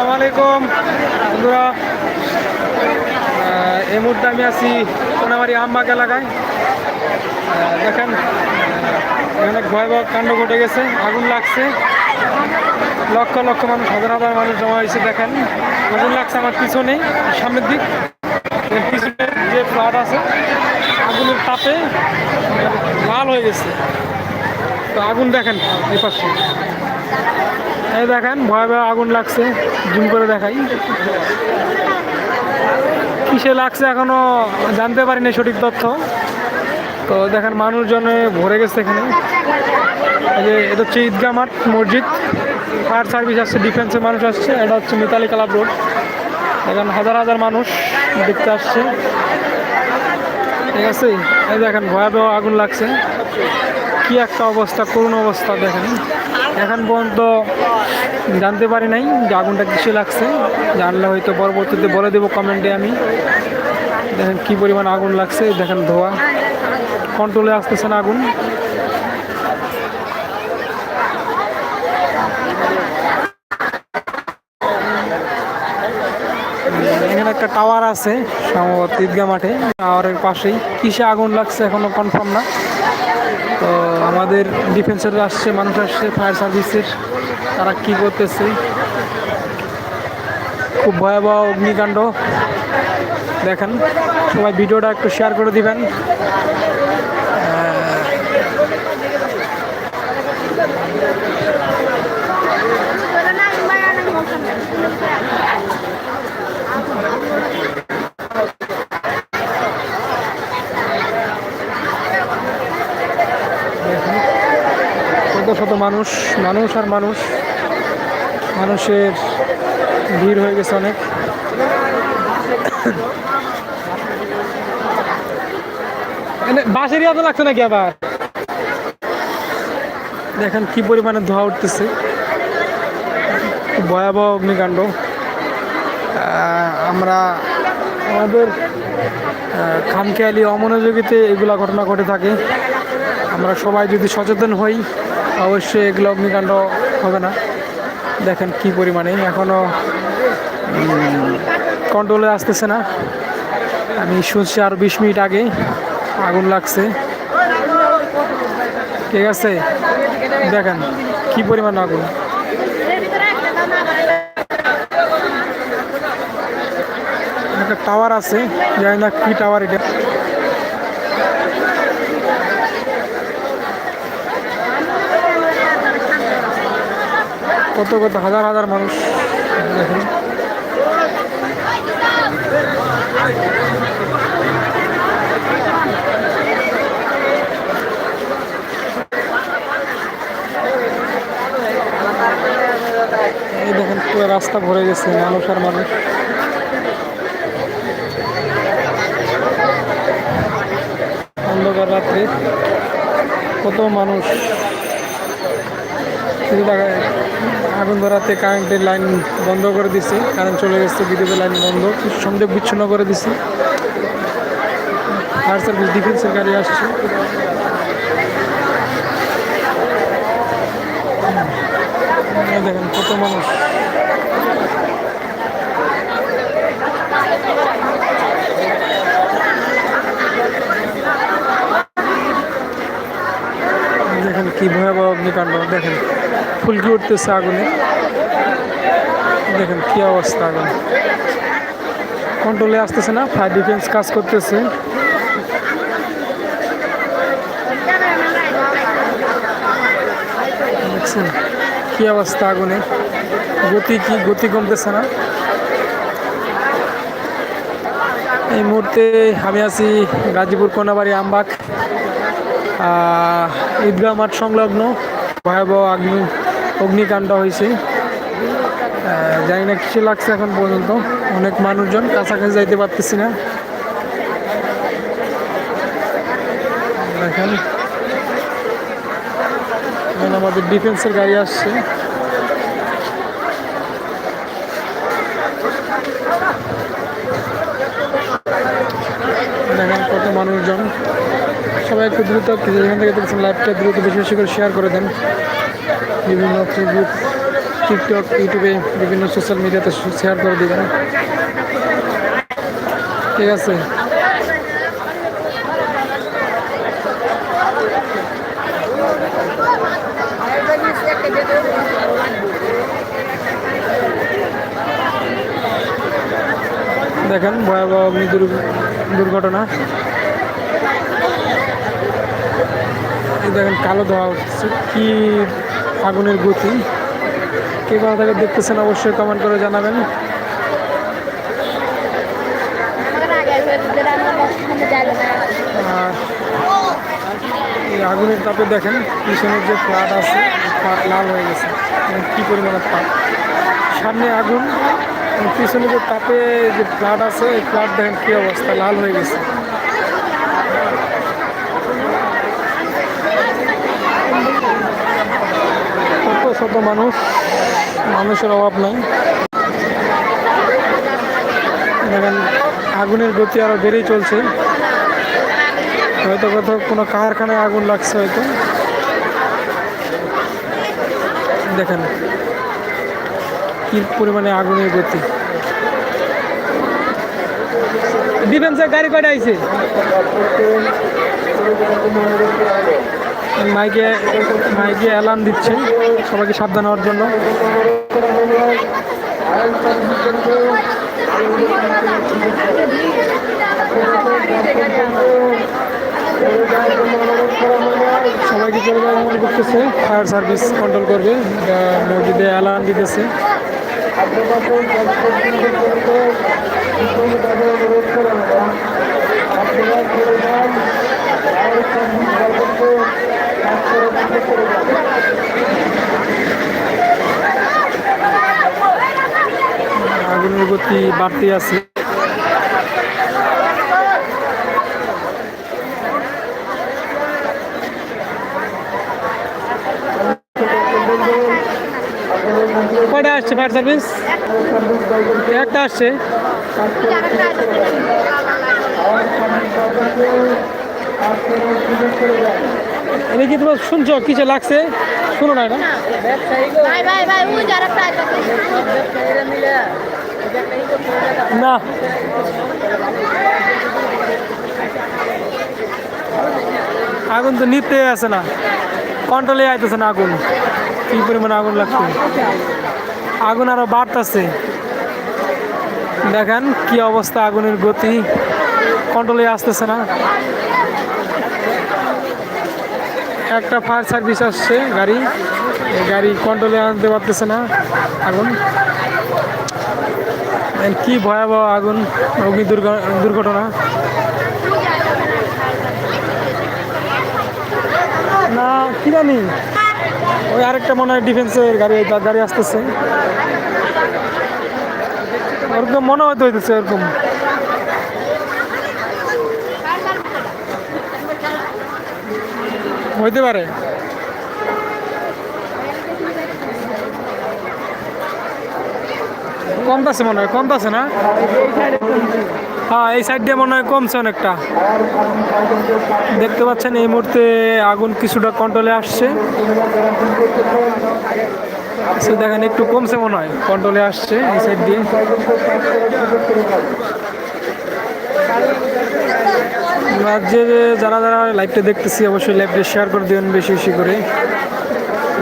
আসসালামু আলাইকুম। বন্ধুরা এই মুহূর্তে আমি আছি কোনাবাড়ি আমবাগ এলাকায়। দেখেন অনেক ভয়াবহ কাণ্ড ঘটে গেছে, আগুন লাগছে। লক্ষ লক্ষ মানুষ, হাজার হাজার মানুষ জমা হয়েছে, দেখেন। আগুন লাগছে আমার পিছনেই সামনের দিক। পিছনে যে ফ্লাট আছে, আগুনের তাপে লাল হয়ে গেছে। তো আগুন দেখেন এই পাশে। এই দেখেন, ভয়াবহ আগুন লাগছে। জুম করে দেখাই। কিসে লাগছে এখনও জানতে পারিনি সঠিক তথ্য। তো দেখেন, মানুষজনে ভরে গেছে এখানে। যে, এটা হচ্ছে ঈদগাহ মাঠ, মসজিদ। ফায়ার সার্ভিস আসছে ডিফেন্সের মানুষ আসছে। এটা হচ্ছে মিতালি ক্লাব রোড। এখানে হাজার হাজার মানুষ দেখতে আসছে। ঠিক আছে? এই দেখেন, ভয়াবহ আগুন লাগছে। কি একটা অবস্থা, করুণ অবস্থা, দেখেন। এখন পর্যন্ত জানতে পারি নাই যে আগুনটা কিসে লাগছে। জানলে হয়তো পরবর্তীতে বলে দেবো কমেন্টে আমি। দেখেন কি পরিমাণ আগুন লাগছে, দেখেন ধোয়া। কন্ট্রোলে আসতেছে না আগুন। এখানে একটা টাওয়ার আছে, সম্ভবত ঈদগা মাঠে। টাওয়ারের পাশেই। কিসে আগুন লাগছে এখনও কনফার্ম না। তো আমাদের ডিফেন্সের আসছে, মানুষ আসছে, ফায়ার সার্ভিসের। তারা কি করতেছে? খুব ভয়াবহ অগ্নিকাণ্ড। দেখেন, সবাই ভিডিওটা একটু শেয়ার করে দিবেন শত শত মানুষ মানুষ আর মানুষ। মানুষের ভিড় হয়ে গেছে অনেক। বাঁশের ইয়াতে লাগছে নাকি আবার? দেখেন কি পরিমাণে ধোয়া উঠতেছে। ভয়াবহ অগ্নিকাণ্ড। আমরা আমাদের খামখেয়ালি অমনোযোগীতে এগুলা ঘটনা ঘটে থাকে। আমরা সবাই যদি সচেতন হই, অবশ্যই এগুলো অগ্নিকাণ্ড হবে না। দেখেন কি পরিমাণে এখনও কন্ট্রোলে আসতেছে না। আমি শুনছি আর বিশ মিনিট আগে আগুন লাগছে। ঠিক আছে? দেখেন কি পরিমাণ আগুন। একটা টাওয়ার আছে, জানি না কি টাওয়ার এটা। কত কত হাজার হাজার মানুষ। দেখেন এই দেখেন পুরো রাস্তা ভরে গেছে মানুষ আর মানুষ। অন্ধকার রাত্রে, কত মানুষ। টাকায় আগুন ধরাতে কারেন্টের লাইন বন্ধ করে দিছে কারেন্ট চলে গেছে বিদ্যুতের লাইন বন্ধ সংযোগ বিচ্ছিন্ন করে দিছে। ফায়ার সার্ভিস ডিফেন্সের গাড়ি আসছে। দেখেন কত মানুষ দেখেন কি ভয়াবহ অগ্নিকাণ্ড দেখেন ফুলকি উঠতেছে আগুনে। দেখেন কি অবস্থা আগুন। কন্ট্রোলে আসতেছে না ফায়ার ডিফেন্স কাজ করতেছে। দেখছেন কি অবস্থা আগুনে। গতি কি, গতি কমতেছে না। এই মুহূর্তে আমি আছি গাজীপুর কোনাবাড়ি আমবাগ ঈদগাহ মাঠ সংলগ্ন ভয়াবহ আগ্নি অগ্নিকাণ্ড হয়েছে। জানি না কিছু লাগছে এখন পর্যন্ত। অনেক মানুষজন কাছাকাছি যাইতে পারতেছি না। দেখেন। আমাদের ডিফেন্সের গাড়ি আসছে। দেখেন কত মানুষজন। সবাই একটু দ্রুত যেখান থেকে দেখছেন লাইভটা দ্রুত বেশি বেশি করে শেয়ার করে দেন। বিভিন্ন ফেসবুক, টিকটক, ইউটিউবে বিভিন্ন সোশ্যাল মিডিয়াতে শেয়ার করে দিবেন। ঠিক আছে? দেখেন ভয়াবহ অগ্নি দুর্ঘটনা। দেখেন কালো ধোয়া কি আগুনের গতি। কে কোথা থেকে দেখতেছেন অবশ্যই কমেন্ট করে জানাবেন। এই আগুনের তাপে দেখেন, পিছনের যে ফ্লাট আছে ফ্লাট লাল হয়ে গেছে। এবং কী পরিমাণে তাপ। সামনে আগুন এবং পিছনে যে তাপে যে ফ্লাট আছে, এই ফ্লাট দেখেন কী অবস্থা, লাল হয়ে গেছে। শত শত মানুষ, মানুষের অভাব নাই। দেখেন, আগুনের গতি আরও বেড়েই চলছে। হয়তো কোথাও কোনো কারখানায় আগুন লাগছে হয়তো। দেখেন, কি পরিমাণে আগুনের গতি। ডিফেন্সের গাড়ি কয়টা আইছে? মাইকে মাইকে অ্যালার্ম দিচ্ছে। সবাইকে সাবধান হওয়ার জন্য। সবাইকে চলে যাওয়া মনে করতেছে ফায়ার সার্ভিস কন্ট্রোল করবে। মসজিদে অ্যালার্ম দিতেছে। আগুনের গতি বাড়তে আছে। কয়টা আসছে ফায়ার সার্ভিস একটা আসছে। এটা কি তোমার শুনছো? কিছু লাগছে? শুনো না না। আগুন তো নিতে আছে না। কন্ট্রোলে আইতেছে না আগুন। কি পরিমাণে আগুন লাগছে? আগুন আরও বাড়তেছে। দেখেন কি অবস্থা আগুনের গতি। কন্ট্রোলে আসতেছে না। একটা ফায়ার সার্ভিস আসছে, গাড়ি। গাড়ি কন্ট্রোলে আনতে পারতেছে না আগুন। কি ভয়াবহ আগুন, অগ্নি দুর্ঘটনা। না, কি জানি। ওই আরেকটা মনে হয় ডিফেন্সের গাড়ি গাড়ি আসতেছে। ওরকম মনে হয়তো হইতেছে, ওরকম। হইতে পারে। কমতাছে মনে হয়, কমতাছে না? হ্যাঁ এই সাইড দিয়ে মনে হয় কমছে অনেকটা। দেখতে পাচ্ছেন এই মুহূর্তে আগুন কিছুটা কন্ট্রোলে আসছে। সে দেখেন, একটু কমছে মনে হয় কন্ট্রোলে আসছে এই সাইড দিয়ে। রাজ্যের যারা যারা লাইভটা দেখতেছি, অবশ্যই লাইভটা শেয়ার করে দেবেন বেশি বেশি করে।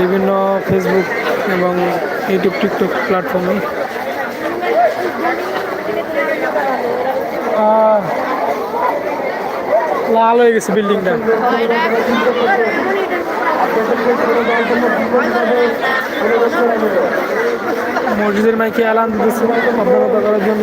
বিভিন্ন ফেসবুক এবং ইউটিউব টিকটক প্ল্যাটফর্মে লাল হয়ে গেছে বিল্ডিংটা মসজিদের মাইকে অ্যালার্ম দিতেছে সাবধানতা করার জন্য।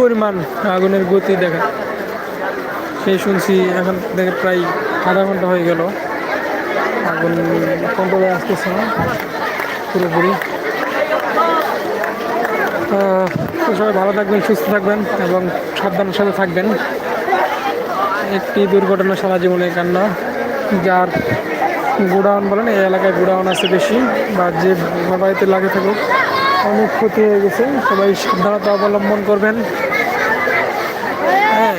পরিমাণ আগুনের গতি দেখা। সেই শুনছি এখন দেখে প্রায় আধা ঘণ্টা হয়ে গেল। আগুন কন্ট্রোলে আসতেছে না, পুরোপুরি। তো সবাই ভালো থাকবেন, সুস্থ থাকবেন এবং সাবধানের সাথে থাকবেন। একটি দুর্ঘটনা সারা জীবনে কান্না, যার গোডাউন বলেন, এই এলাকায় গোডাউন আছে বেশি, বা যে বাড়িতে লাগে থাকুক। অনেক ক্ষতি হয়ে গেছে। সবাই সাবধানতা অবলম্বন করবেন। হ্যাঁ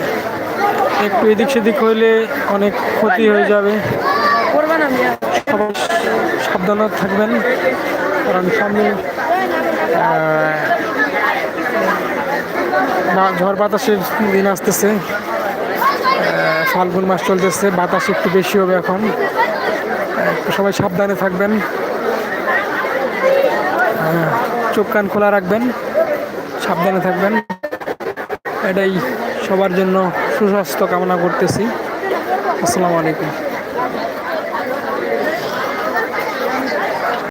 একটু এদিক সেদিক হইলে অনেক ক্ষতি হয়ে যাবে। সবাই সাবধানে থাকবেন। কারণ সামনে বা- ঝড় বাতাসের দিন আসতেছে। ফাল্গুন মাস চলতেছে বাতাস একটু বেশি হবে এখন। সবাই সাবধানে থাকবেন। চোখ কান খোলা রাখবেন সাবধানে থাকবেন। এটাই সবার জন্য সুস্বাস্থ্য কামনা করতেছি। আসসালামু আলাইকুম।